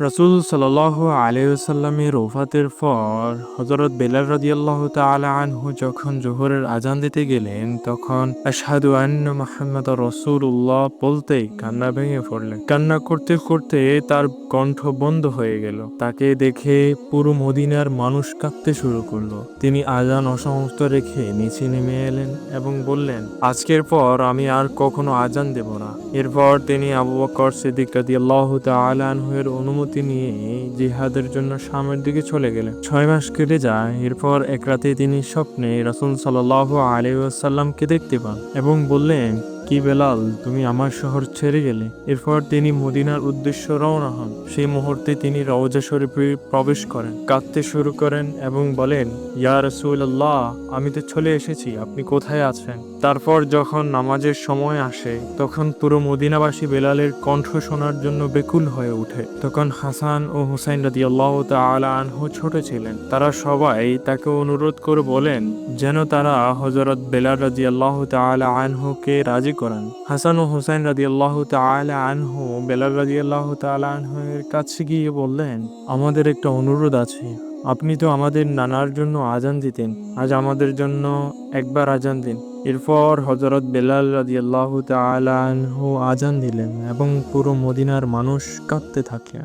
রসুল সাল্লাহ আলাইসাল্লামের ওফাতের পর হজরত বেলাল রাদিয়াল্লাহ তাআলা আনহু যখন জোহরের আজান দিতে গেলেন, তখন আশহাদু আন্না মুহাম্মদ রসুল্লাহ বলতেই কান্না ভেঙে পড়লেন। কান্না করতে করতে তার কণ্ঠ বন্ধ হয়ে গেল। তাকে দেখে পুরো মদিনার মানুষ কাঁদতে শুরু করল। তিনি আজান অসমাপ্ত রেখে নিচে নেমে এলেন এবং বললেন, আজকের পর আমি আর কখনো আজান দেব না। এরপর তিনি আবু বকর সিদ্দিক রাদিয়াল্লাহু তাআলা আনহুর অনুমতি নিয়ে জিহাদের জন্য শামের দিকে চলে গেলেন। ছয় মাস কেটে যায়, এরপর এক রাতে তিনি স্বপ্নে রসুল সাল আলী ওয়াসাল্লামকে দেখতে পান এবং বললেন কি বেলাল, তুমি আমার শহর ছেড়ে গেলে? এরপর তিনি মদিনার উদ্দেশ্য রওনা হন। সেই মুহূর্তে তিনি রওজা শরীফে প্রবেশ করেন, কাঁদতে শুরু করেন এবং বলেন, ইয়া রাসূলুল্লাহ, আমি তো চলে এসেছি, আপনি কোথায় আছেন? তারপর যখন নামাজের সময় আসে, তখন পুরো মদিনাবাসী বেলালের কণ্ঠ শোনার জন্য বেকুল হয়ে ওঠে। তখন হাসান ও হুসাইন রাদিয়াল্লাহু তাআলা আনহু ছোট ছিলেন। তারা সবাই তাকে অনুরোধ করে বলেন, যেন তারা হযরত বেলাল রাদিয়াল্লাহু তাআলা আনহুকে রাজি করান। হাসান ও হুসাইন রাদিয়াল্লাহু তাআলা আনহু বেলাল রাদিয়াল্লাহু তাআলা আনহুর কাছে গিয়ে বললেন, আমাদের একটা অনুরোধ আছে। আপনি তো আমাদের নানার জন্য আজান দিতেন। আজ আমাদের জন্য একবার আজান দিন। এরপর হজরত বেলাল রাদিয়াল্লাহু তাআলা আনহু আজান দিলেন এবং পুরো মদিনার মানুষ কাঁদতে থাকে।